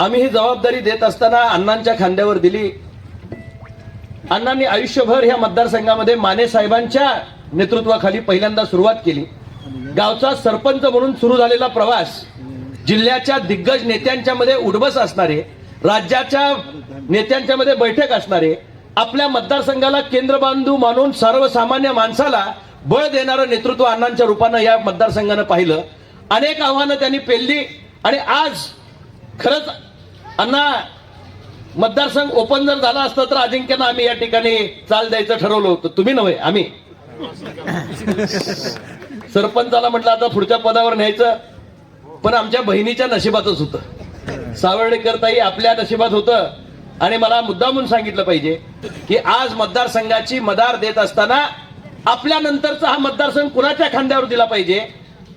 आम्ही ही जबाबदारी देत असताना अण्णांच्या खांद्यावर दिली. अण्णांनी आयुष्यभर ह्या मतदारसंघामध्ये माने साहेबांच्या नेतृत्वाखाली पहिल्यांदा सुरुवात केली. गावचा सरपंच म्हणून सुरू झालेला प्रवास जिल्ह्याच्या दिग्गज नेत्यांच्या मध्ये उडबस असणारे राज्याच्या नेत्यांच्या मध्ये बैठक असणारे आपल्या मतदारसंघाला केंद्रबांधू मानून सर्वसामान्य माणसाला बळ देणारं नेतृत्व अण्णांच्या रूपानं या मतदारसंघानं पाहिलं. अनेक आव्हानं त्यांनी पेलली आणि आज खरंच अण्णा मतदारसंघ ओपन जर झाला असतं तर अजिंक्यनं आम्ही या ठिकाणी चाल द्यायचं ठरवलं होतं. तुम्ही नव्हे आम्ही. सरपंचाला म्हटलं आता पुढच्या पदावर न्यायचं पण आमच्या बहिणीच्या नशिबातच होतं. सावर्डेकरताई आपल्या नशिबात होतं. आणि मला मुद्दामून सांगितलं पाहिजे की आज मतदारसंघाची मदार देत असताना आपल्या नंतरचा हा मतदारसंघ कुणाच्या खांद्यावर दिला पाहिजे?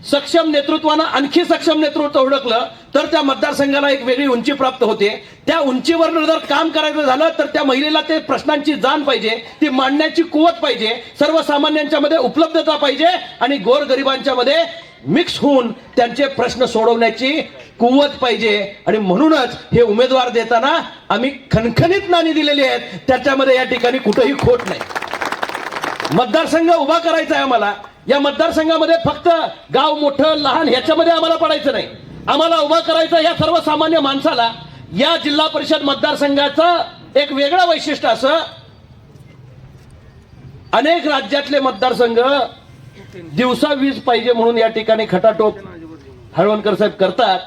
सक्षम नेतृत्वानं आणखी सक्षम नेतृत्व ओळखलं तर त्या मतदारसंघाला एक वेगळी उंची प्राप्त होते. त्या उंचीवर जर काम करायचं झालं तर त्या महिलेला ते प्रश्नांची जाण पाहिजे ती मांडण्याची कुवत पाहिजे सर्वसामान्यांच्या मध्ये उपलब्धता पाहिजे आणि गोरगरिबांच्या मध्ये मिक्स होऊन त्यांचे प्रश्न सोडवण्याची कुवत पाहिजे. आणि म्हणूनच हे उमेदवार देताना आम्ही खणखणीत नाणी दिलेली आहेत. त्याच्यामध्ये या ठिकाणी कुठंही खोट नाही. मतदारसंघ उभा करायचा आहे आम्हाला. या मतदारसंघामध्ये फक्त गाव मोठं लहान ह्याच्यामध्ये आम्हाला पडायचं नाही. आम्हाला उभा करायचं या सर्वसामान्य माणसाला या जिल्हा परिषद मतदारसंघाचं एक वेगळं वैशिष्ट्य असं अनेक राज्यातले मतदारसंघ दिवसा वीज पाहिजे म्हणून या ठिकाणी खटाटोप हळवणकर साहेब करतात.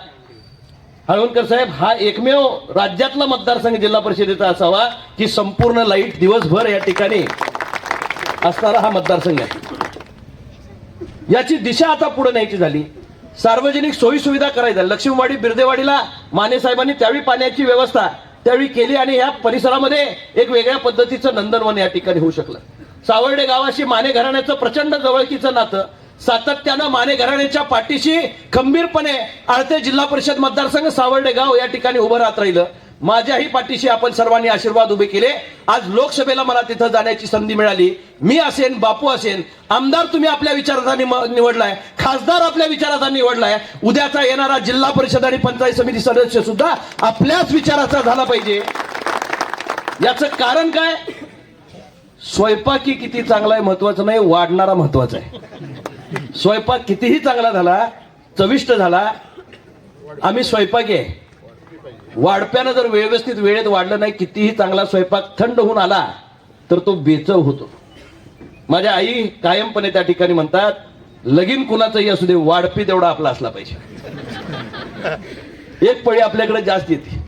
हळवणकर साहेब हा एकमेव राज्यातला मतदारसंघ जिल्हा परिषदेचा असावा की संपूर्ण लाइट दिवसभर या ठिकाणी असणारा हा मतदारसंघ आहे. याची दिशा आता पुढे न्यायची झाली. सार्वजनिक सोयीसुविधा करायच्या लक्ष्मीवाडी बिरदेवाडीला माने साहेबांनी त्यावेळी पाण्याची व्यवस्था त्यावेळी केली आणि या परिसरामध्ये एक वेगळ्या पद्धतीचं नंदनवन या ठिकाणी होऊ शकलं. सावर्डे गावाशी माने घराण्याचं प्रचंड जवळकीचं नातं. सातत्यानं माने घराण्याच्या पाठीशी खंबीरपणे आळते जिल्हा परिषद मतदारसंघ सावर्डे गाव या ठिकाणी उभं राहत राहिलं. माझ्याही पाठीशी आपण सर्वांनी आशीर्वाद उभे केले. आज लोकसभेला मला तिथं जाण्याची संधी मिळाली. मी असेन बापू असेन आमदार तुम्ही आपल्या विचाराचा निवडलाय खासदार आपल्या विचाराचा निवडलाय उद्याचा येणारा जिल्हा परिषद आणि पंचायत समिती सदस्य सुद्धा आपल्याच विचाराचा झाला पाहिजे. याचं कारण काय? स्वयंपाकी किती चांगला आहे महत्वाचं नाही वाढणारा महत्त्वाचा आहे. स्वयंपाक कितीही चांगला झाला चविष्ट झाला आम्ही स्वयंपाकी आहे. वाढप्यानं जर व्यवस्थित वेळेत वाढलं नाही कितीही चांगला स्वयंपाक थंड होऊन आला तर तो बेचव होतो. माझ्या आई कायमपणे त्या ठिकाणी म्हणतात लगीन कुणाचंही असू दे वाढपी तेवढा आपला असला पाहिजे. एक पळी आपल्याकडे जास्त येते.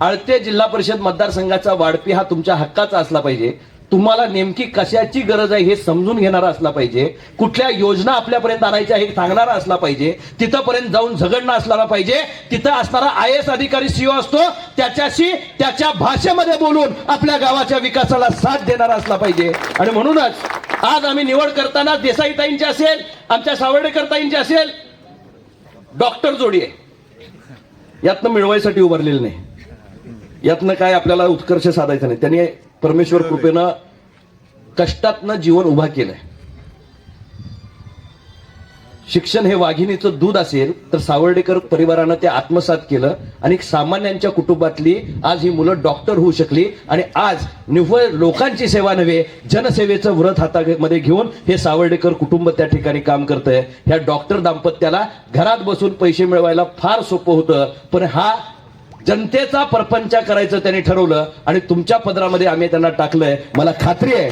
आळते जिल्हा परिषद मतदारसंघाचा वाढपी हा तुमच्या हक्काचा असला पाहिजे. तुम्हाला नेमकी कशाची गरज आहे हे समजून घेणारा असला पाहिजे. कुठल्या योजना आपल्यापर्यंत आणायच्या हे सांगणारा असला पाहिजे. तिथंपर्यंत जाऊन झगडणं असणारा पाहिजे. तिथं असणारा आय एस अधिकारी सीओ असतो. त्याच्याशी त्याच्या भाषेमध्ये बोलून आपल्या गावाच्या विकासाला साथ देणारा असला पाहिजे. आणि म्हणूनच आज आम्ही निवड करताना देसाईताईंची असेल आमच्या सावर्डेकरताईंची असेल डॉक्टर जोडी आहे यातनं मिळवायसाठी उभारलेलं नाही. यातनं काय आपल्याला उत्कर्ष साधायचा नाही. त्यांनी परमेश्वर कृपेनं कष्टातनं जीवन उभा केलंय. शिक्षण हे वाघिणीचं दूध असेल तर सावर्डेकर परिवारानं ते आत्मसात केलं आणि सामान्यांच्या कुटुंबातली आज ही मुलं डॉक्टर होऊ शकली आणि आज निव्वळ लोकांची सेवा नव्हे जनसेवेचं व्रत हातामध्ये घेऊन हे सावर्डेकर कुटुंब त्या ठिकाणी काम करतंय. ह्या डॉक्टर दाम्पत्याला घरात बसून पैसे मिळवायला फार सोपं होतं पण हा जनतेचा परपंच करायचं त्यांनी ठरवलं आणि तुमच्या पदरामध्ये आम्ही त्यांना टाकलंय. मला खात्री आहे.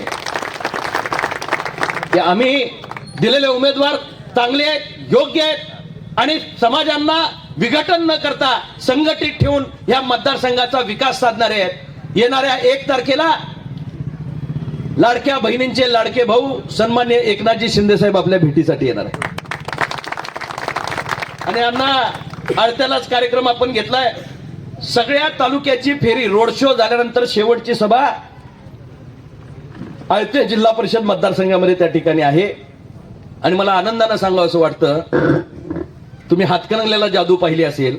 की आम्ही दिलेले उमेदवार चांगले आहेत योग्य आहेत आणि समाजांना विघटन न करता संघटित ठेवून या मतदारसंघाचा विकास साधणारे आहेत. येणाऱ्या एक तारखेला लाडक्या बहिणींचे लाडके भाऊ सन्मान्य एकनाथजी शिंदे साहेब आपल्या भेटीसाठी येणार आहेत. आणि यांना अडत्यालाच कार्यक्रम आपण घेतलाय. सगळ्या तालुक्याची फेरी रोड शो झाल्यानंतर शेवटची सभा आळते जिल्हा परिषद मतदारसंघामध्ये त्या ठिकाणी आहे. आणि मला आनंदानं सांगावं असं वाटतं तुम्ही हातकणंगल्याला जादू पाहिली असेल.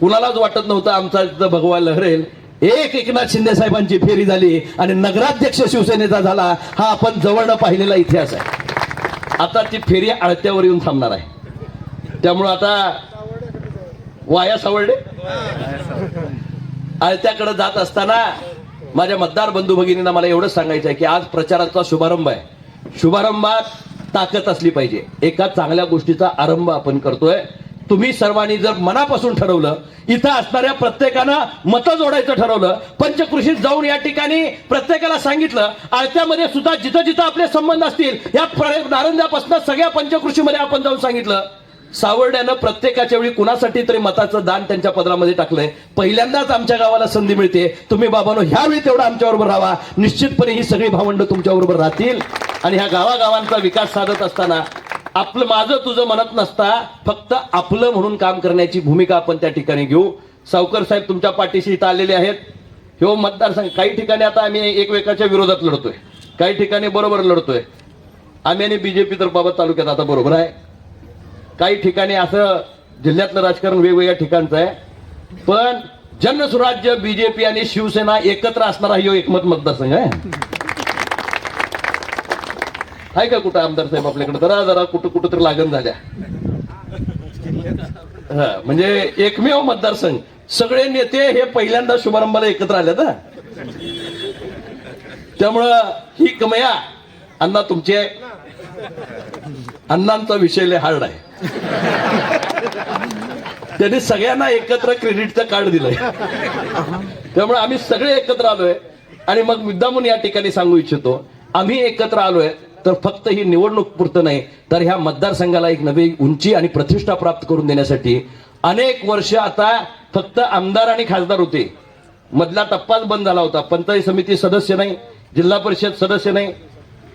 कुणालाच वाटत नव्हतं आमचा इथं भगवा लहरेल. एक एकनाथ शिंदे साहेबांची फेरी झाली आणि नगराध्यक्ष शिवसेनेचा झाला हा आपण जवळनं पाहिलेला इतिहास आहे. आता ती फेरी आळत्यावर येऊन थांबणार आहे. त्यामुळं आता वाया सावळडे आळत्याकडे जात असताना माझ्या मतदार बंधू भगिनींना मला एवढंच सांगायचं आहे की आज प्रचाराचा शुभारंभ आहे. शुभारंभात ताकद असली पाहिजे. एका चांगल्या गोष्टीचा आरंभ आपण करतोय. तुम्ही सर्वांनी जर मनापासून ठरवलं इथं असणाऱ्या प्रत्येकानं मतं जोडायचं ठरवलं पंचकृषीत जाऊन या ठिकाणी प्रत्येकाला सांगितलं आळत्यामध्ये सुद्धा जिथं जिथं आपले संबंध असतील या प्र- नारंजापासून सगळ्या पंचकृषीमध्ये आपण जाऊन सांगितलं. सावर्ड्यानं प्रत्येकाच्या वेळी कुणासाठी तरी मताचं दान त्यांच्या पदरामध्ये टाकलंय. पहिल्यांदाच आमच्या गावाला संधी मिळते तुम्ही बाबानो ह्यावेळी तेवढं आमच्याबरोबर राहा. निश्चितपणे ही सगळी भावंड तुमच्याबरोबर राहतील. आणि ह्या गावागावांचा विकास साधत असताना आपलं माझं तुझं म्हणत नसता फक्त आपलं म्हणून काम करण्याची भूमिका आपण त्या ठिकाणी घेऊ. सावकर साहेब तुमच्या पाठीशी इथं आलेले आहेत. ह्यो मतदारसंघ काही ठिकाणी आता आम्ही एकमेकाच्या विरोधात लढतोय. काही ठिकाणी बरोबर लढतोय. आम्ही आणि बीजेपी तर बाबत तालुक्यात आता बरोबर आहे. काही ठिकाणी असं जिल्ह्यातलं राजकारण वेगवेगळ्या ठिकाणचं आहे. पण जनसुराज्य बीजेपी आणि शिवसेना एकत्र असणारा हा एकमत मतदारसंघ आहे. आहे का कुठं आमदार साहेब आपल्याकडे? जरा जरा कुठं कुठं तर लागण झाल्या. हा, म्हणजे एकमेव मतदारसंघ. सगळे नेते हे पहिल्यांदा शुभारंभाला एकत्र आले ना त्यामुळं ही कमया अण्णा तुमचे अण्णांचा विषय लय हार्ड आहे. त्यांनी सगळ्यांना एकत्र क्रेडिटचं कार्ड दिलंय. त्यामुळे आम्ही सगळे एकत्र आलोय. आणि मग मुद्दामून या ठिकाणी सांगू इच्छितो आम्ही एकत्र आलोय तर फक्त ही निवडणूक पुरतं नाही तर ह्या मतदारसंघाला एक नवी उंची आणि प्रतिष्ठा प्राप्त करून देण्यासाठी अनेक वर्ष आता फक्त आमदार आणि खासदार होते. मधला टप्पाच बंद झाला होता पंचायत समिती सदस्य नाही जिल्हा परिषद सदस्य नाही.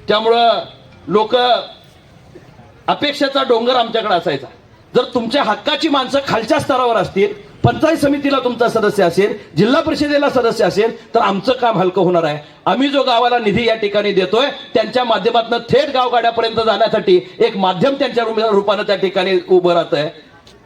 त्यामुळं लोक अपेक्षेचा डोंगर आमच्याकडे असायचा. जर तुमच्या हक्काची माणसं खालच्या स्तरावर असतील पंचायत समितीला तुमचा सदस्य असेल जिल्हा परिषदेला सदस्य असेल तर आमचं काम हलकं होणार आहे. आम्ही जो गावाला निधी या ठिकाणी देतोय त्यांच्या माध्यमातून थेट गावगाड्यापर्यंत जाण्यासाठी एक माध्यम त्यांच्या रूपानं त्या ठिकाणी उभं राहत आहे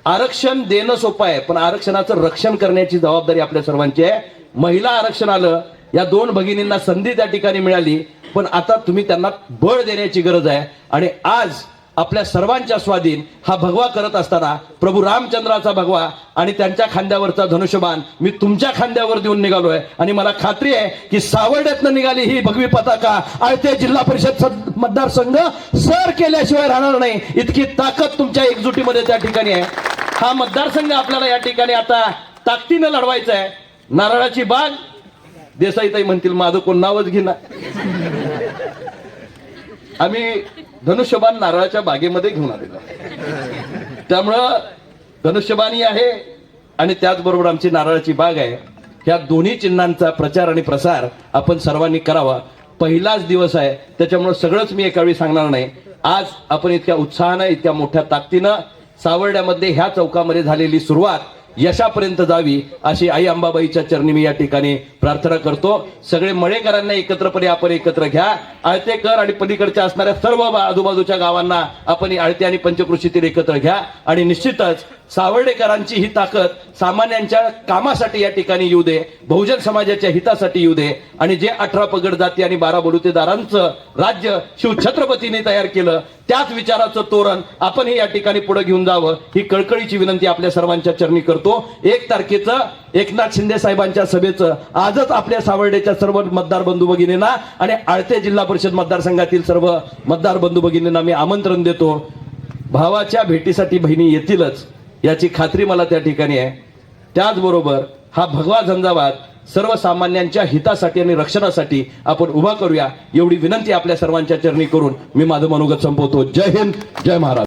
आरक्षण देणं सोपं आहे पण आरक्षणाचं रक्षण करण्याची जबाबदारी आपल्या सर्वांची आहे. महिला आरक्षण आलं या दोन भगिनींना संधी त्या ठिकाणी मिळाली पण आता तुम्ही त्यांना बळ देण्याची गरज आहे. आणि आज आपल्या सर्वांच्या स्वाधीन हा भगवा करत असताना प्रभू रामचंद्राचा भगवा आणि त्यांच्या खांद्यावरचा धनुष्यबाण मी तुमच्या खांद्यावर देऊन निघालोय. आणि मला खात्री आहे की सावर्ड्यातनं निघाली ही भगवी पताका आळते जिल्हा परिषद मतदारसंघ सर केल्याशिवाय राहणार नाही. इतकी ताकद तुमच्या एकजुटीमध्ये त्या ठिकाणी आहे. हा मतदारसंघ आपल्याला या ठिकाणी आता ताकदीनं लढवायचा आहे नारळाची बाग. देसाईताई म्हणतील माझं कोण नावच घेणार? आम्ही धनुष्यबाण नारळाच्या बागेमध्ये घेऊन आलेला. त्यामुळं धनुष्यबाणी आहे आणि त्याचबरोबर आमची नारळाची बाग आहे. ह्या दोन्ही चिन्हांचा प्रचार आणि प्रसार आपण सर्वांनी करावा. पहिलाच दिवस आहे. त्याच्यामुळं सगळंच मी एका वेळी सांगणार नाही. आज आपण इतक्या उत्साहानं इतक्या मोठ्या ताकदीनं सावर्ड्यामध्ये ह्या चौकामध्ये झालेली सुरुवात यशापर्यंत जावी अशी आई अंबाबाईच्या चरणी मी या ठिकाणी प्रार्थना करतो. सगळे मळेकरांना एकत्रपणे आपण एकत्र घ्या. आळतेकर आणि पलीकडच्या असणाऱ्या सर्व आजूबाजूच्या गावांना आपण आळते आणि पंचकृषीतील एकत्र घ्या. आणि निश्चितच सावर्डेकरांची ही ताकद सामान्यांच्या कामासाठी या ठिकाणी येऊ दे बहुजन समाजाच्या हितासाठी येऊ दे आणि जे अठरा पगड जाती आणि बारा बलुतेदारांचं राज्य शिव छत्रपतीने तयार केलं त्याच विचाराचं तोरण आपणही या ठिकाणी पुढे घेऊन जावं ही कळकळीची विनंती आपल्या सर्वांच्या चरणी करतो. एक तारखेचं एकनाथ शिंदे साहेबांच्या सभेचं आजच आपल्या सावर्डेच्या सर्व मतदार बंधू भगिनींना आणि आळते जिल्हा परिषद मतदारसंघातील सर्व मतदार बंधू भगिनींना मी आमंत्रण देतो. भावाच्या भेटीसाठी बहिणी येतीलच. याची खात्री मला त्या ठिकाणी आहे. त्याचबरोबर हा भगवा झंझावात सर्वसामान्यांच्या हितासाठी आणि रक्षणासाठी आपण उभा करूया एवढी विनंती आपल्या सर्वांच्या चरणी करून मी माझं मनोगत संपवतो. जय हिंद जय महाराज